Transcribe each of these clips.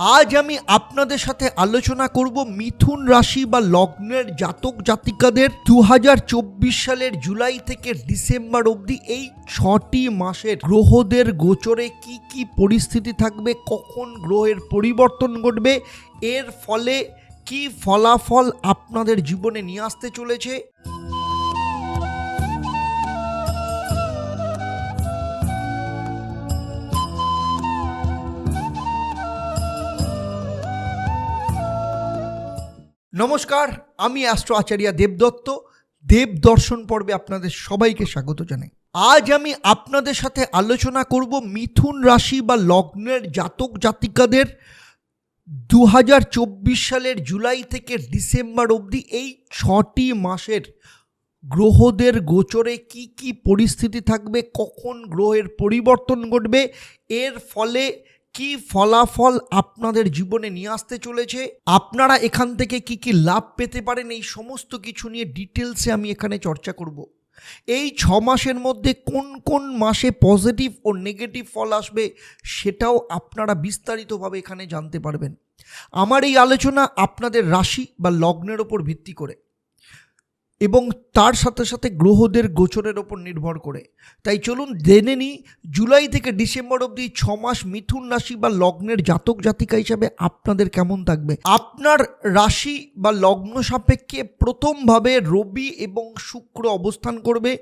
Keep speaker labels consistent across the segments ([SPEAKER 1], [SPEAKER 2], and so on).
[SPEAKER 1] আজ আমি আপনাদের সাথে আলোচনা করব মিথুন রাশি বা লগ্নের জাতক জাতিকাদের দু হাজার চব্বিশ সালের জুলাই থেকে ডিসেম্বর অবধি এই ছটি মাসের গ্রহদের গোচরে কি কি পরিস্থিতি থাকবে, কখন গ্রহের পরিবর্তন ঘটবে, এর ফলে কি ফলাফল আপনাদের জীবনে নিয়ে আসতে চলেছে। নমস্কার, আমি অ্যাস্ট্রো আচার্য দেবদত্ত দেব দর্শন পর্বে আপনাদের সবাইকে স্বাগত জানাই। আজ আমি আপনাদের সাথে আলোচনা করব মিথুন রাশি বা লগ্নের জাতক জাতিকাদের দু হাজার চব্বিশ সালের জুলাই থেকে ডিসেম্বর অবধি এই ছটি মাসের গ্রহদের গোচরে কি কি পরিস্থিতি থাকবে, কখন গ্রহের পরিবর্তন ঘটবে, এর ফলে কি ফলাফল আপনাদের জীবনে নিয়ে আসতে চলেছে? আপনারা এখান থেকে কি কি লাভ পেতে পারেন? এই সমস্ত কিছু নিয়ে ডিটেলসে আমি এখানে চর্চা করব। এই ছ মাসের মধ্যে কোন কোন মাসে পজিটিভ ও নেগেটিভ ফল আসবে সেটাও আপনারা বিস্তারিতভাবে এখানে জানতে পারবেন। আমার এই আলোচনা আপনাদের রাশি বা লগ্নের ওপর ভিত্তি করে। এবং তার সাথে সাথে গ্রহদের গোচরের ওপর নির্ভর করে। তাই চলুন জেনে নিই, জুলাই থেকে ডিসেম্বর অবধি ছ মাস মিথুন রাশি বা লগ্নের জাতক জাতিকা হিসাবে আপনাদের কেমন থাকবে? আপনার রাশি বা লগ্ন সাপেক্ষে প্রথমভাবে রবি এবং শুক্র অবস্থান করবে।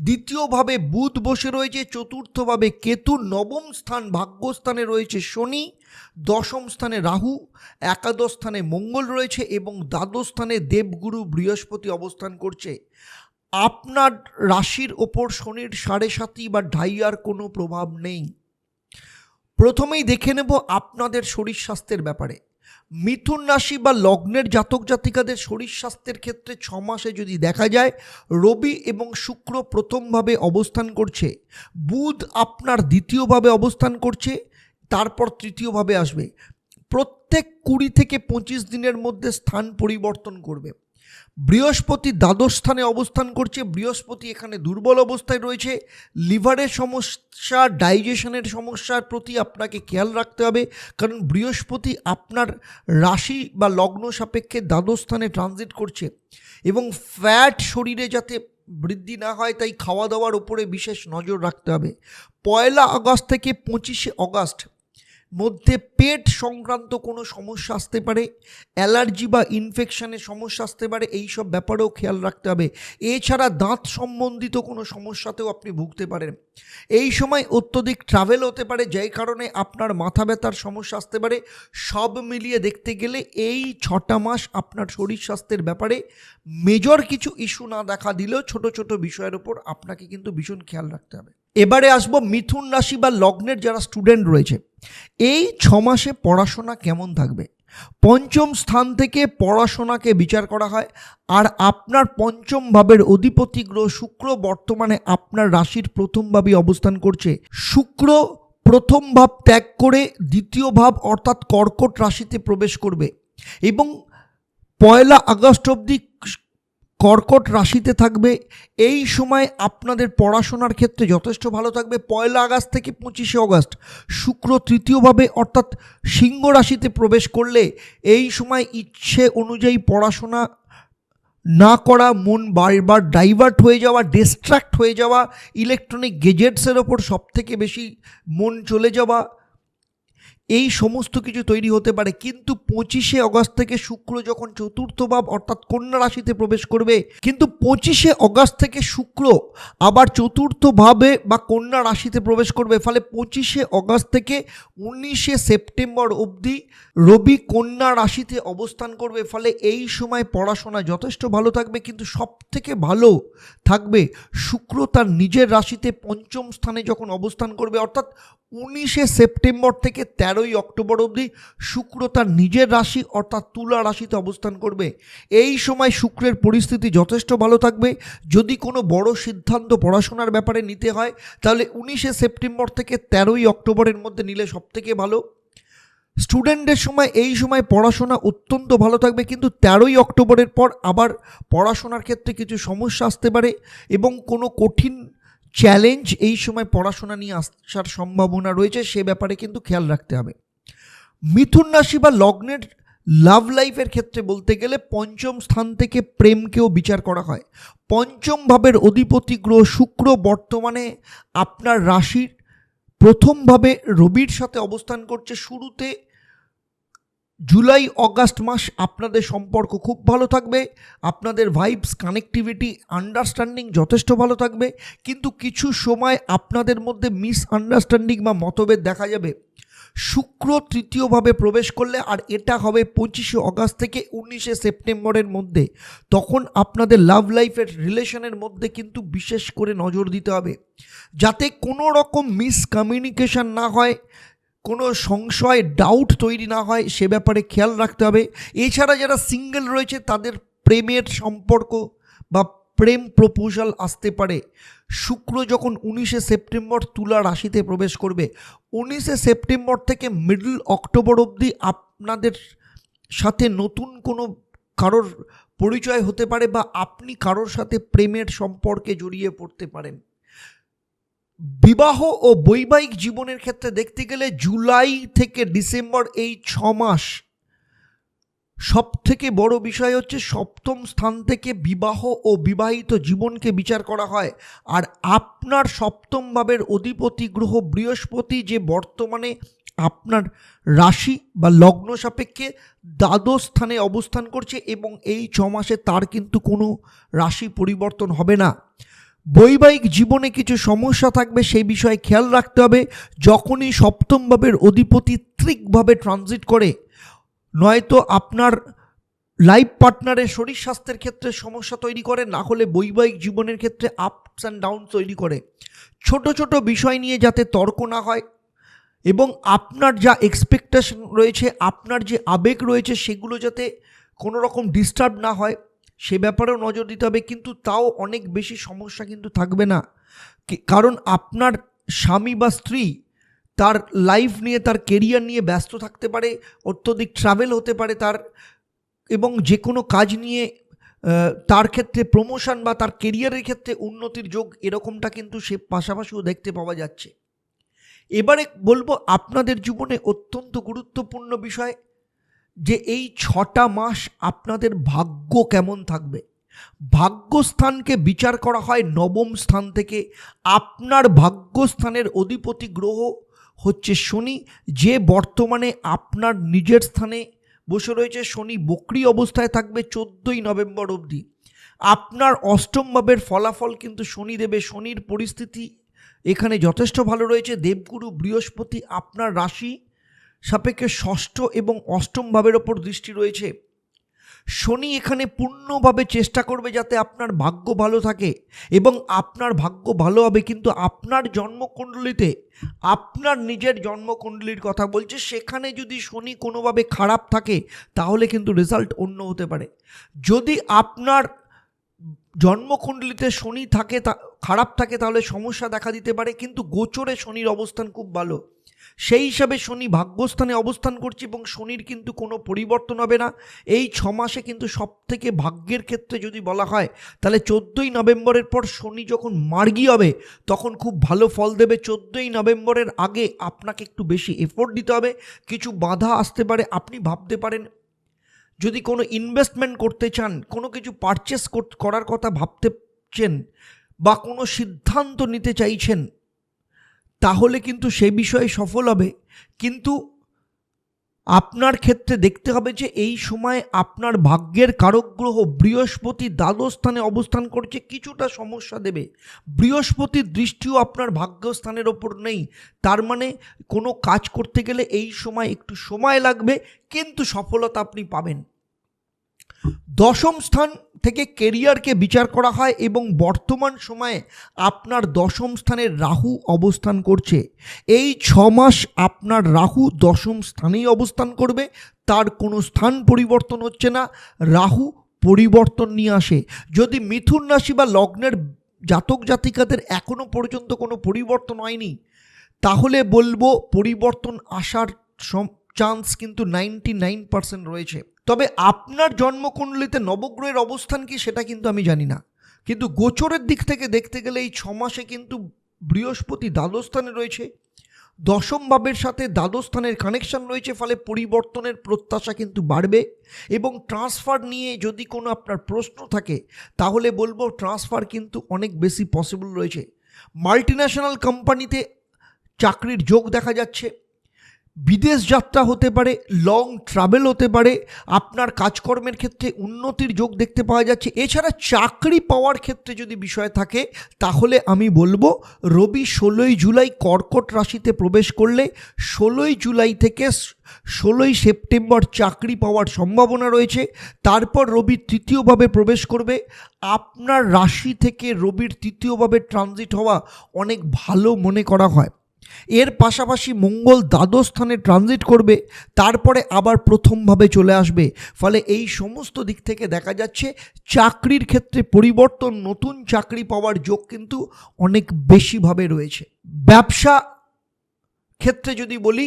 [SPEAKER 1] দ্বিতীয়ভাবে বুধ বসে রয়েছে। চতুর্থভাবে কেতু। নবম স্থান ভাগ্যস্থানে রয়েছে শনি। দশম স্থানে রাহু, একাদশ স্থানে মঙ্গল রয়েছে এবং দ্বাদশ স্থানে দেবগুরু বৃহস্পতি অবস্থান করছে। আপনার রাশির ওপর শনির সাড়ে সাতি বা ঢাইয়ার কোনো প্রভাব নেই। প্রথমেই দেখে নেব আপনাদের শরীর স্বাস্থ্যের ব্যাপারে। মিথুন রাশি বা লগ্নের জাতক জাতিকাদের শরীর স্বাস্থ্যের ক্ষেত্রে ছ মাসে যদি দেখা যায়, রবি এবং শুক্র প্রথমভাবে অবস্থান করছে। বুধ আপনার দ্বিতীয়ভাবে অবস্থান করছে। তারপর তৃতীয়ভাবে আসবে। প্রত্যেক কুড়ি থেকে পঁচিশ দিনের মধ্যে স্থান পরিবর্তন করবে। বৃহস্পতি দ্বাদশ স্থানে অবস্থান করছে, বৃহস্পতি এখানে দুর্বল অবস্থায় রয়েছে। লিভারের সমস্যা, ডাইজেশনের সমস্যার প্রতি আপনাকে খেয়াল রাখতে হবে, কারণ বৃহস্পতি আপনার রাশি বা লগ্ন সাপেক্ষে দ্বাদশ স্থানে ট্রানজিট করছে এবং ফ্যাট শরীরে যাতে বৃদ্ধি না হয়, তাই খাওয়া দাওয়ার উপরে বিশেষ নজর রাখতে হবে। পয়লা আগস্ট থেকে পঁচিশে আগস্ট মধ্যে পেট সংক্রান্ত কোনো সমস্যা আসতে পারে, অ্যালার্জি বা ইনফেকশানের সমস্যা আসতে পারে, এই সব ব্যাপারেও খেয়াল রাখতে হবে। এছাড়া দাঁত সম্বন্ধিত কোনো সমস্যাতেও আপনি ভুগতে পারেন। এই সময় অত্যধিক ট্রাভেল হতে পারে, যেই কারণে আপনার মাথা ব্যথার সমস্যা আসতে পারে। সব মিলিয়ে দেখতে গেলে এই ছটা মাস আপনার শরীর স্বাস্থ্যের ব্যাপারে মেজর কিছু ইস্যু না দেখা দিলেও ছোট ছোট বিষয়ের ওপর আপনাকে কিন্তু ভীষণ খেয়াল রাখতে হবে। এবারে আসব মিথুন রাশি বা লগ্নের যারা স্টুডেন্ট রয়েছে, এই ছ মাসে পড়াশোনা কেমন থাকবে? পঞ্চম স্থান থেকে পড়াশোনাকে বিচার করা হয়, আর আপনার পঞ্চম ভাবের অধিপতি গ্রহ শুক্র বর্তমানে আপনার রাশির প্রথম ভাবে অবস্থান করছে। শুক্র প্রথম ভাব ত্যাগ করে দ্বিতীয় ভাব অর্থাৎ কর্কট রাশিতে প্রবেশ করবে এবং পয়লা আগস্ট অবধি কর্কট রাশিতে থাকবে। এই সময় আপনাদের পড়াশোনার ক্ষেত্রে যথেষ্ট ভালো থাকবে। পয়লা আগস্ট থেকে পঁচিশে আগস্ট শুক্র তৃতীয়ভাবে অর্থাৎ সিংহ রাশিতে প্রবেশ করলে এই সময় ইচ্ছে অনুযায়ী পড়াশোনা না করা, মন বারবার ডাইভার্ট হয়ে যাওয়া ডিস্ট্র্যাক্ট হয়ে যাওয়া, ইলেকট্রনিক গেজেটসের ওপর সবথেকে বেশি মন চলে যাওয়া এই সমস্ত কিছু তৈরি হতে পারে, কিন্তু পঁচিশে অগস্ট থেকে শুক্র যখন চতুর্থ ভাব অর্থাৎ কন্যা রাশিতে প্রবেশ করবে, কিন্তু পঁচিশে অগস্ট থেকে শুক্র আবার চতুর্থ ভাবে বা কন্যা রাশিতে প্রবেশ করবে, ফলে পঁচিশে অগস্ট থেকে উনিশে সেপ্টেম্বর অবধি রবি কন্যা রাশিতে অবস্থান করবে, ফলে এই সময় পড়াশোনা যথেষ্ট ভালো থাকবে, কিন্তু সব থেকে ভালো থাকবে শুক্র তার নিজের রাশিতে পঞ্চম স্থানে যখন অবস্থান করবে, অর্থাৎ উনিশে সেপ্টেম্বর থেকে তেরোই অক্টোবর অবধি শুক্র তার নিজের রাশি অর্থাৎ তুলা রাশিতে অবস্থান করবে। এই সময় শুক্রের পরিস্থিতি যথেষ্ট ভালো থাকবে। যদি কোনো বড় সিদ্ধান্ত পড়াশোনার ব্যাপারে নিতে হয়, তাহলে উনিশে সেপ্টেম্বর থেকে তেরোই অক্টোবরের মধ্যে নিলে সবথেকে ভালো। স্টুডেন্টদের সময় এই সময় পড়াশোনা অত্যন্ত ভালো থাকবে, কিন্তু তেরোই অক্টোবরের পর আবার পড়াশোনার ক্ষেত্রে কিছু সমস্যা আসতে পারে এবং কোনো কঠিন চ্যালেঞ্জ এই সময় পড়াশোনা নিয়ে আসার সম্ভাবনা রয়েছে, সে ব্যাপারে কিন্তু খেয়াল রাখতে হবে। মিথুন রাশি বা লগ্নের লাভ লাইফের ক্ষেত্রে বলতে গেলে পঞ্চম স্থান থেকে প্রেমকেও বিচার করা হয়। পঞ্চম ভাবের অধিপতি গ্রহ শুক্র বর্তমানে আপনার রাশির প্রথমভাবে রবির সাথে অবস্থান করছে, শুরুতে জুলাই, অগাস্ট মাস আপনাদের সম্পর্ক খুব ভালো থাকবে, আপনাদের ভাইবস কানেক্টিভিটি আন্ডারস্ট্যান্ডিং যথেষ্ট ভালো থাকবে, কিন্তু কিছু সময় আপনাদের মধ্যে মিস আন্ডারস্ট্যান্ডিং বা মতভেদ দেখা যাবে। শুক্র তৃতীয়ভাবে প্রবেশ করলে, আর এটা হবে পঁচিশে অগাস্ট থেকে উনিশে সেপ্টেম্বরের মধ্যে, তখন আপনাদের লাভ লাইফের রিলেশনের মধ্যে কিন্তু বিশেষ করে নজর দিতে হবে। যাতে কোনো রকম মিসকমিউনিকেশন না হয় কোনো সংশয় ডাউট তৈরি না হয়, সে ব্যাপারে খেয়াল রাখতে হবে। এছাড়া যারা সিঙ্গেল রয়েছে, তাদের প্রেমের সম্পর্ক বা প্রেম প্রপোজাল আসতে পারে। শুক্র যখন উনিশে সেপ্টেম্বর তুলা রাশিতে প্রবেশ করবে, উনিশে সেপ্টেম্বর থেকে মিডল অক্টোবর অবধি আপনাদের সাথে নতুন কোনো কারোর পরিচয় হতে পারে বা আপনি কারোর সাথে প্রেমের সম্পর্কে জড়িয়ে পড়তে পারেন। বিবাহ ও বৈবাহিক জীবনের ক্ষেত্রে দেখতে গেলে জুলাই থেকে ডিসেম্বর এই ছ মাস সব থেকে বড় বিষয় হচ্ছে সপ্তম স্থান থেকে বিবাহ ও বিবাহিত জীবনকে বিচার করা হয়। আর আপনার সপ্তম ভাবের অধিপতি গ্রহ বৃহস্পতি যে বর্তমানে আপনার রাশি বা লগ্ন সাপেক্ষে দ্বাদশ স্থানে অবস্থান করছে এবং এই ছ মাসে তার কিন্তু কোনো রাশি পরিবর্তন হবে না। বৈবাহিক জীবনে কিছু সমস্যা থাকবে, সেই বিষয়ে খেয়াল রাখতে হবে। যখনই সপ্তম ভাবের অধিপতি ত্রিকভাবে ট্রানজিট করে, নয়তো আপনার লাইফ পার্টনারের শরীর স্বাস্থ্যের ক্ষেত্রে সমস্যা তৈরি করে, না হলে বৈবাহিক জীবনের ক্ষেত্রে আপস অ্যান্ড ডাউন তৈরি করে। ছোট ছোট বিষয় নিয়ে যাতে তর্ক না হয় এবং আপনার যা এক্সপেকটেশন রয়েছে, আপনার যে আবেগ রয়েছে, সেগুলো যাতে কোনো রকম ডিস্টার্ব না হয়। সে ব্যাপারেও নজর দিতে হবে, কিন্তু তাও অনেক বেশি সমস্যা কিন্তু থাকবে না। কারণ আপনার স্বামী বা স্ত্রী তার লাইফ নিয়ে, তার কেরিয়ার নিয়ে ব্যস্ত থাকতে পারে, অত্যধিক ট্রাভেল হতে পারে তার, এবং যে কোনো কাজ নিয়ে তার ক্ষেত্রে প্রমোশন বা তার কেরিয়ারের ক্ষেত্রে উন্নতির যোগ এরকমটা কিন্তু সে পাশাপাশিও দেখতে পাওয়া যাচ্ছে। এবারে বলব, আপনাদের জীবনে অত্যন্ত গুরুত্বপূর্ণ বিষয় যে এই ছটা মাস আপনাদের ভাগ্য কেমন থাকবে? ভাগ্যস্থানকে বিচার করা হয় নবম স্থান থেকে। আপনার ভাগ্যস্থানের অধিপতি গ্রহ হচ্ছে শনি, যে বর্তমানে আপনার নিজের স্থানে বসে রয়েছে। শনি বক্রি অবস্থায় থাকবে চোদ্দোই নভেম্বর অবধি। আপনার অষ্টম ভাবের ফলাফল কিন্তু শনি দেবে। শনির পরিস্থিতি এখানে যথেষ্ট ভালো রয়েছে। দেবগুরু বৃহস্পতি আপনার রাশি। সাপেক্ষে ষষ্ঠ এবং অষ্টম ভাবের ওপর দৃষ্টি রয়েছে। শনি এখানে পূর্ণভাবে চেষ্টা করবে যাতে আপনার ভাগ্য ভালো থাকে এবং আপনার ভাগ্য ভালো হবে, কিন্তু আপনার জন্মকুণ্ডলিতে, আপনার নিজের জন্মকুণ্ডলীর কথা বলছে, সেখানে যদি শনি কোনোভাবে খারাপ থাকে, তাহলে কিন্তু রেজাল্ট অন্য হতে পারে। যদি আপনার জন্মকুণ্ডলিতে শনি থাকে তা, খারাপ থাকে, তাহলে সমস্যা দেখা দিতে পারে, কিন্তু গোচরে শনির অবস্থান খুব ভালো। সেই হিসাবে শনি ভাগ্যস্থানে অবস্থান করছে এবং শনির কিন্তু কোনো পরিবর্তন হবে না। এই ছ মাসে কিন্তু সব থেকে ভাগ্যের ক্ষেত্রে যদি বলা হয়, তাহলে চোদ্দোই নভেম্বরের পর শনি যখন মার্গী হবে, তখন খুব ভালো ফল দেবে। চোদ্দোই নভেম্বরের আগে আপনাকে একটু বেশি এফোর্ট দিতে হবে। কিছু বাধা আসতে পারে, আপনি ভাবতে পারেন। যদি কোনো ইনভেস্টমেন্ট করতে চান, কোনো কিছু পারচেস করার কথা ভাবতেছেন বা কোনো সিদ্ধান্ত নিতে চাইছেন তাহলে কিন্তু সে বিষয়ে সফল হবে। কিন্তু আপনার ক্ষেত্রে দেখতে হবে যে এই সময় আপনার ভাগ্যের কারক গ্রহ বৃহস্পতি দ্বাদশ স্থানে অবস্থান করছে, কিছুটা সমস্যা দেবে। বৃহস্পতির দৃষ্টিও আপনার ভাগ্যস্থানের ওপর নেই। তার মানে কোনো কাজ করতে গেলে এই সময় একটু সময় লাগবে, কিন্তু সফলতা আপনি পাবেন। দশম স্থান থেকে কেরিয়ারকে বিচার করা হয় এবং বর্তমান সময়ে আপনার দশম স্থানে রাহু অবস্থান করছে। এই ছ মাস আপনার রাহু দশম স্থানেই অবস্থান করবে, তার কোনো স্থান পরিবর্তন হচ্ছে না, রাহু পরিবর্তন নিয়ে আসে। যদি মিথুন রাশি বা লগ্নের জাতক জাতিকাদের এখনও পর্যন্ত কোনো পরিবর্তন হয়নি, তাহলে বলব পরিবর্তন আসার চান্স কিন্তু নাইনটি নাইন পার্সেন্ট রয়েছে। তবে আপনার জন্মকুণ্ডলিতে নবগ্রহের অবস্থান কি সেটা কিন্তু আমি জানি না। কিন্তু গোচরের দিক থেকে দেখতে গেলে এই ছ মাসে কিন্তু বৃহস্পতি দ্বাদস্থানে রয়েছে, দশম ভাবের সাথে দ্বাদশ স্থানের কানেকশন রয়েছে, ফলে পরিবর্তনের প্রত্যাশা কিন্তু বাড়বে এবং ট্রান্সফার নিয়ে যদি কোনো আপনার প্রশ্ন থাকে, তাহলে বলব ট্রান্সফার কিন্তু অনেক বেশি পসিবল রয়েছে। মাল্টিন্যাশনাল কোম্পানিতে চাকরির যোগ দেখা যাচ্ছে। বিদেশ যাত্রা হতে পারে লং ট্রাভেল হতে পারে, আপনার কাজকর্মের ক্ষেত্রে উন্নতির যোগ দেখতে পাওয়া যাচ্ছে। এছাড়া চাকরি পাওয়ার ক্ষেত্রে যদি বিষয় থাকে, তাহলে আমি বলব, রবি ষোলোই জুলাই কর্কট রাশিতে প্রবেশ করলে ষোলোই জুলাই থেকে ষোলোই সেপ্টেম্বর চাকরি পাওয়ার সম্ভাবনা রয়েছে। তারপর রবি তৃতীয়ভাবে প্রবেশ করবে। আপনার রাশি থেকে রবির তৃতীয়ভাবে ট্রানজিট হওয়া অনেক ভালো মনে করা হয়। এর পাশাপাশি মঙ্গল দ্বাদশ স্থানে ট্রানজিট করবে, তারপরে আবার প্রথমভাবে চলে আসবে। ফলে এই সমস্ত দিক থেকে দেখা যাচ্ছে চাকরির ক্ষেত্রে পরিবর্তন, নতুন চাকরি পাওয়ার যোগ কিন্তু অনেক বেশিভাবে রয়েছে। ব্যবসা ক্ষেত্রে যদি বলি,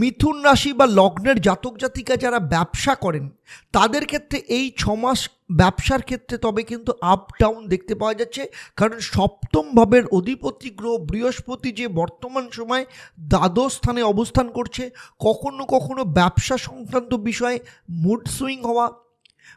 [SPEAKER 1] মিথুন রাশি বা লগ্নের জাতক জাতিকা যারা ব্যবসা করেন, তাদের ক্ষেত্রে এই ছমাস ব্যবসার ক্ষেত্রে তবে কিন্তু আপ ডাউন দেখতে পাওয়া যাচ্ছে। কারণ সপ্তম ভাবের অধিপতি গ্রহ বৃহস্পতি যে বর্তমান সময় দ্বাদশ স্থানে অবস্থান করছে, কখনো কখনো ব্যবসা সংক্রান্ত বিষয়ে মুড সুইং হওয়া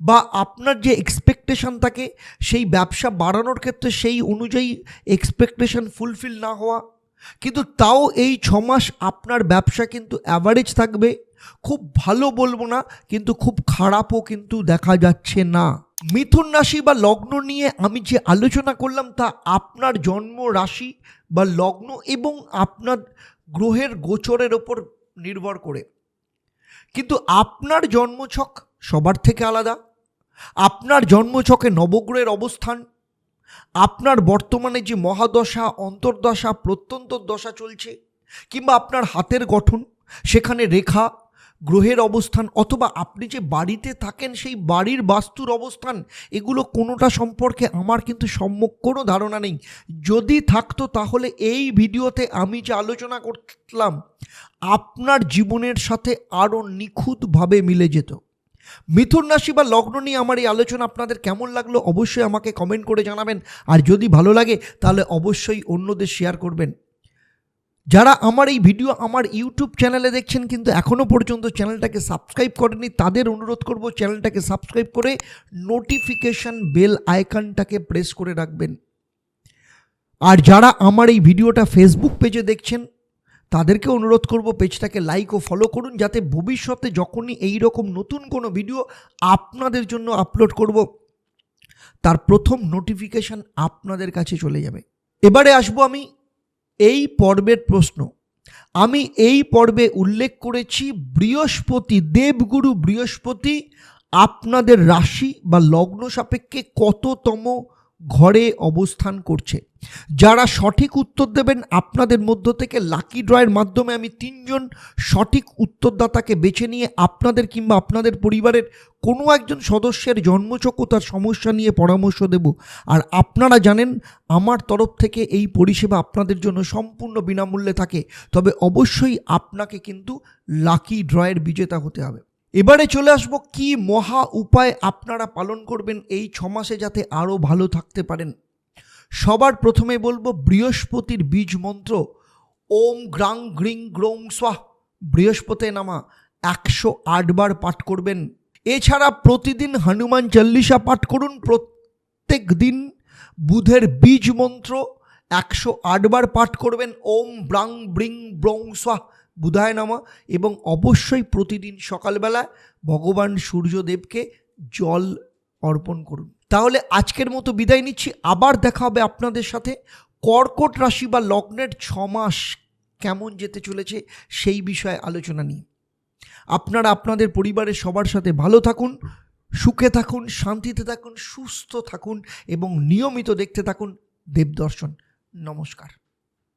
[SPEAKER 1] বা আপনার যে এক্সপেকটেশন থাকে, সেই ব্যবসা বাড়ানোর ক্ষেত্রে সেই অনুযায়ী এক্সপেকটেশন ফুলফিল না হওয়া। কিন্তু তাও এই ছমাস আপনার ব্যবসা কিন্তু অ্যাভারেজ থাকবে। খুব ভালো বলব না, কিন্তু খুব খারাপও কিন্তু দেখা যাচ্ছে না। মিথুন রাশি বা লগ্ন নিয়ে আমি যে আলোচনা করলাম, তা আপনার জন্ম রাশি বা লগ্ন এবং আপনার গ্রহের গোচরের ওপর নির্ভর করে। কিন্তু আপনার জন্মছক সবার থেকে আলাদা। আপনার জন্মছকে নবগ্রহের অবস্থান আপনার বর্তমানে যে মহাদশা, অন্তর্দশা প্রত্যন্ত দশা চলছে, কিংবা আপনার হাতের গঠন, সেখানে রেখা, গ্রহের অবস্থান, অথবা আপনি যে বাড়িতে থাকেন, সেই বাড়ির বাস্তুর অবস্থান, এগুলো কোনোটা সম্পর্কে আমার কিন্তু সম্যক কোনো ধারণা নেই। যদি থাকতো তাহলে এই ভিডিওতে আমি যে আলোচনা করলাম, আপনার জীবনের সাথে আরও নিখুঁতভাবে মিলে যেত। মিথুন রাশি বা লগ্ন নিয়ে আমার এই আলোচনা আপনাদের কেমন লাগল অবশ্যই আমাকে কমেন্ট করে জানাবেন। আর যদি ভালো লাগে, তাহলে অবশ্যই অন্যদের শেয়ার করবেন। যারা আমার এই ভিডিও আমার ইউটিউব চ্যানেলে দেখছেন কিন্তু এখনও পর্যন্ত চ্যানেলটাকে সাবস্ক্রাইব করেনি তাদের অনুরোধ করব চ্যানেলটাকে সাবস্ক্রাইব করে নোটিফিকেশান বেল আইকনটাকে প্রেস করে রাখবেন। আর যারা আমার এই ভিডিওটা ফেসবুক পেজে দেখছেন তাদেরকে অনুরোধ করব পেজটাকে লাইক ও ফলো করুন যাতে ভবিষ্যতে যখনই এই রকম নতুন কোনো ভিডিও আপনাদের জন্য আপলোড করব, তার প্রথম নোটিফিকেশান আপনাদের কাছে চলে যাবে। এবারে আসব আমি এই পর্বের প্রশ্ন। আমি এই পর্বে উল্লেখ করেছি বৃহস্পতি, দেবগুরু বৃহস্পতি আপনাদের রাশি বা লগ্ন সাপেক্ষে কততম ঘরে অবস্থান করছে। যারা সঠিক উত্তর দেবেন আপনাদের মধ্য থেকে লাকি ড্রয়ের মাধ্যমে আমি তিনজন সঠিক উত্তরদাতাকে বেছে নিয়ে আপনাদের কিংবা আপনাদের পরিবারের কোনো একজন সদস্যের জন্মচক তার সমস্যা নিয়ে পরামর্শ দেব। আর আপনারা জানেন, আমার তরফ থেকে এই পরিষেবা আপনাদের জন্য সম্পূর্ণ বিনামূল্যে থাকে। তবে অবশ্যই আপনাকে কিন্তু লাকি ড্রয়ের বিজেতা হতে হবে। এবারে চলে আসব, কি মহা উপায় আপনারা পালন করবেন এই ছমাসে যাতে আরও ভালো থাকতে পারেন? সবার প্রথমে বলব বৃহস্পতির বীজ মন্ত্র। ওম গ্রাং গ্রিং গ্রৌং স্বাহ। বৃহস্পতি নামা একশো আটবার পাঠ করবেন। এছাড়া প্রতিদিন হনুমান চল্লিশা পাঠ করুন প্রত্যেক দিন। বুধের বীজ মন্ত্র একশো আটবার পাঠ করবেন। ওম ব্রাং ব্রিং ব্রং স্বাহ। বুধায় নামা এবং অবশ্যই প্রতিদিন সকালবেলা ভগবান সূর্যদেবকে জল অর্পণ করুন। তাহলে আজকের মতো বিদায় নিচ্ছি। আবার দেখা হবে আপনাদের সাথে। কর্কট রাশি বা লগ্নের ছমাস মাস কেমন যেতে চলেছে সেই বিষয়ে আলোচনা নিয়ে। আপনারা আপনাদের পরিবারের সবার সাথে ভালো থাকুন, সুখে থাকুন, শান্তিতে থাকুন, সুস্থ থাকুন এবং নিয়মিত দেখতে থাকুন দেবদর্শন। নমস্কার।